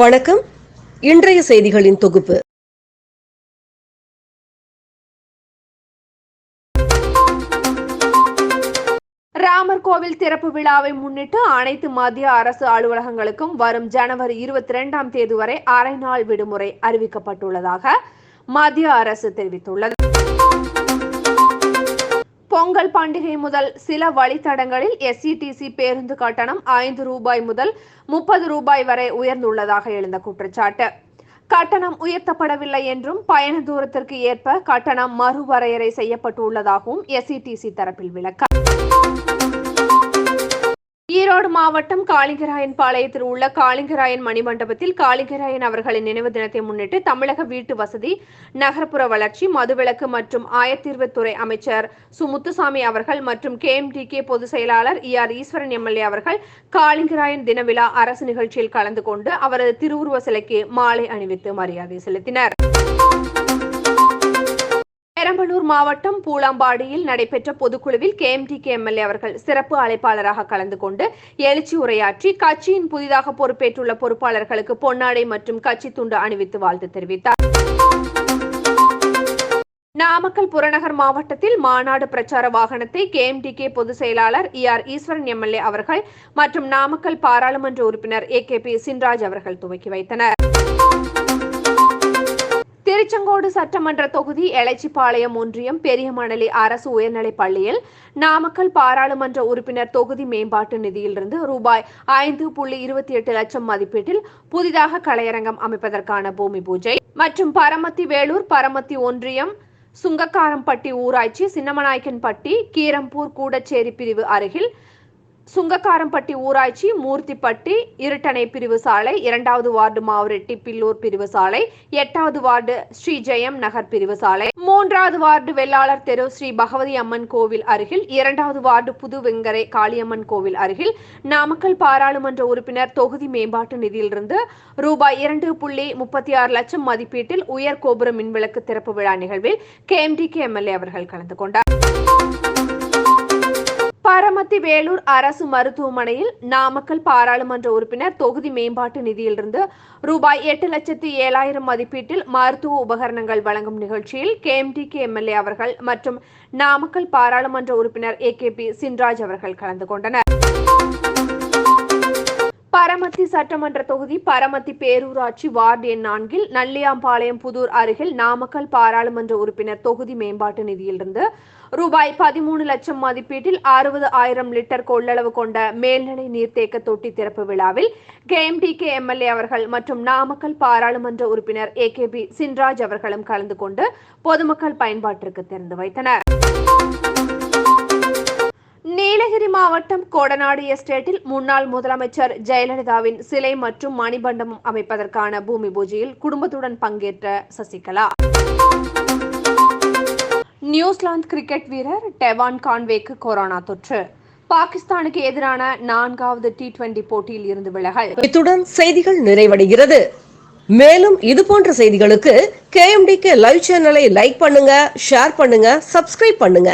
வணக்கம். இன்றைய செய்திகளின் தொகுப்பு. ராமர் கோவில் திறப்பு விழாவை முன்னிட்டு அனைத்து மத்திய அரசு அலுவலகங்களுக்கும் வரும் ஜனவரி இருபத்தி இரண்டாம் தேதி வரை அரை நாள் விடுமுறை அறிவிக்கப்பட்டுள்ளதாக மத்திய அரசு தெரிவித்துள்ளது. பொங்கல் பண்டிகை முதல் சில வழித்தடங்களில் எஸ்இடிசி பேருந்து கட்டணம் ஐந்து ரூபாய் முதல் முப்பது ரூபாய் வரை உயர்ந்துள்ளதாக எழுந்த குற்றச்சாட்டு. கட்டணம் உயர்த்தப்படவில்லை என்றும் பயண தூரத்திற்கு ஏற்ப கட்டணம் மறுவரையறை செய்யப்பட்டுள்ளதாகவும் எஸ்இடிசி தரப்பில் விளக்கம். ஈரோடு மாவட்டம் காளிங்கராயன் பாளையத்தில் உள்ள காளிங்கராயன் மணிமண்டபத்தில் காளிங்கராயன் அவர்களின் நினைவு தினத்தை முன்னிட்டு தமிழக வீட்டு வசதி நகர்ப்புற வளர்ச்சி மதுவிலக்கு மற்றும் ஆயத்தீர்வுத்துறை அமைச்சர் சு முத்துசாமி அவர்கள் மற்றும் கேஎம்டிகே பொதுச் செயலாளர் இ ஆர் ஈஸ்வரன் எம்எல்ஏ அவர்கள் காளிங்கராயன் தின விழா அரசு நிகழ்ச்சியில் கலந்து கொண்டு அவரது திருவுருவ சிலைக்கு மாலை அணிவித்து மரியாதை செலுத்தினர். மாவட்டம் பூலாம்பாடியில் நடைபெற்ற பொதுக்குழுவில் கேஎம்டிகே எம்எல்ஏ அவர்கள் சிறப்பு அழைப்பாளராக கலந்து கொண்டு எழுச்சி உரையாற்றி கட்சியின் புதிதாக பொறுப்பேற்றுள்ள பொறுப்பாளர்களுக்கு பொன்னாடை மற்றும் கட்சி துண்டு அணிவித்து வாழ்த்து தெரிவித்தார். நாமக்கல் புறநகர் மாவட்டத்தில் மாநாடு பிரச்சார வாகனத்தை கேஎம்டிகே பொதுச் செயலாளர் இ ஆர் ஈஸ்வரன் எம்எல்ஏ அவர்கள் மற்றும் நாமக்கல் பாராளுமன்ற உறுப்பினர் ஏ கே பி சின்ராஜ் அவர்கள் துவக்கி வைத்தனர். சட்டமன்ற தொகுதி எலச்சிபாளையம் ஒன்றியம் பெரியமணலி அரசு உயர்நிலைப் பள்ளியில் நாமக்கல் பாராளுமன்ற உறுப்பினர் தொகுதி மேம்பாட்டு நிதியிலிருந்து ரூபாய் ஐந்து புள்ளி இருபத்தி எட்டு லட்சம் மதிப்பீட்டில் புதிதாக கலையரங்கம் அமைப்பதற்கான பூமி பூஜை. மற்றும் பரமத்தி வேலூர் பரமத்தி ஒன்றியம் சுங்கக்காரம்பட்டி ஊராட்சி சின்னமநாயக்கன்பட்டி கீரம்பூர் கூடச்சேரி பிரிவு அருகில் சுங்கக்காரம்பட்டி ஊராட்சி மூர்த்திப்பட்டி இருட்டணை பிரிவு சாலை இரண்டாவது வார்டு மாவரெட்டி பில்லூர் பிரிவு சாலை எட்டாவது வார்டு ஸ்ரீ ஜெயம் நகர் பிரிவு சாலை மூன்றாவது வார்டு வெள்ளாளர் தெரு ஸ்ரீ பகவதி அம்மன் கோவில் அருகில் இரண்டாவது வார்டு புது வெங்கரை காளியம்மன் கோவில் அருகில் நாமக்கல் பாராளுமன்ற உறுப்பினர் தொகுதி மேம்பாட்டு நிதியிலிருந்து ரூபாய் இரண்டு புள்ளி முப்பத்தி ஆறு லட்சம் மதிப்பீட்டில் உயர் கோபுர மின்விளக்கு திறப்பு விழா நிகழ்வில் கேஎம்டிகே எம்எல்ஏ அவர்கள் கலந்து கொண்டார். பரமத்தி வேலூர் அரசு மருத்துவமனையில் நாமக்கல் பாராளுமன்ற உறுப்பினர் தொகுதி மேம்பாட்டு நிதியிலிருந்து ரூபாய் எட்டு லட்சத்து ஏழாயிரம் மதிப்பீட்டில் மருத்துவ உபகரணங்கள் வழங்கும் நிகழ்ச்சியில் கேஎம்டிகே எம்எல்ஏ அவர்கள் மற்றும் நாமக்கல் பாராளுமன்ற உறுப்பினர் ஏ கே பி சின்ராஜ் அவர்கள் கலந்து கொண்டனர். பரமத்தி சட்டமன்ற தொகுதி பரமத்தி பேரூராட்சி வார்டு எண் நான்கில் நல்லியாம்பாளையம் புதூர் அருகில் நாமக்கல் பாராளுமன்ற உறுப்பினர் தொகுதி மேம்பாட்டு நிதியிலிருந்து ரூபாய் பதிமூணு லட்சம் மதிப்பீட்டில் அறுபது ஆயிரம் லிட்டர் கொள்ளளவு கொண்ட மேல்நிலை நீர்த்தேக்க தொட்டி திறப்பு விழாவில் கேஎம்டிகே எம்எல்ஏ அவர்கள் மற்றும் நாமக்கல் பாராளுமன்ற உறுப்பினர் ஏ கே பி சின்ராஜ் அவர்களும் கலந்து கொண்டு பொதுமக்கள் பயன்பாட்டிற்கு திறந்து வைத்தனர். நீலகிரி மாவட்டம் கோடநாடு எஸ்டேட்டில் முன்னாள் முதலமைச்சர் ஜெயலலிதாவின் சிலை மற்றும் மணிமண்டபம் அமைப்பதற்கான பூமி பூஜையில் குடும்பத்துடன் பங்கேற்ற சசிகலா. நியூசிலாந்து கிரிக்கெட் வீரர் டெவான் கான்வேக்கு கொரோனா தொற்று. பாகிஸ்தானுக்கு எதிரான நான்காவது டி டுவெண்டி போட்டியில் இருந்து விலகல். இத்துடன் செய்திகள் நிறைவடைகிறது. மேலும் இது போன்ற செய்திகளுக்கு கேஎம்டிகே லைவ் சேனலை லைக் பண்ணுங்க ஷேர் பண்ணுங்க சப்ஸ்கிரைப் பண்ணுங்க.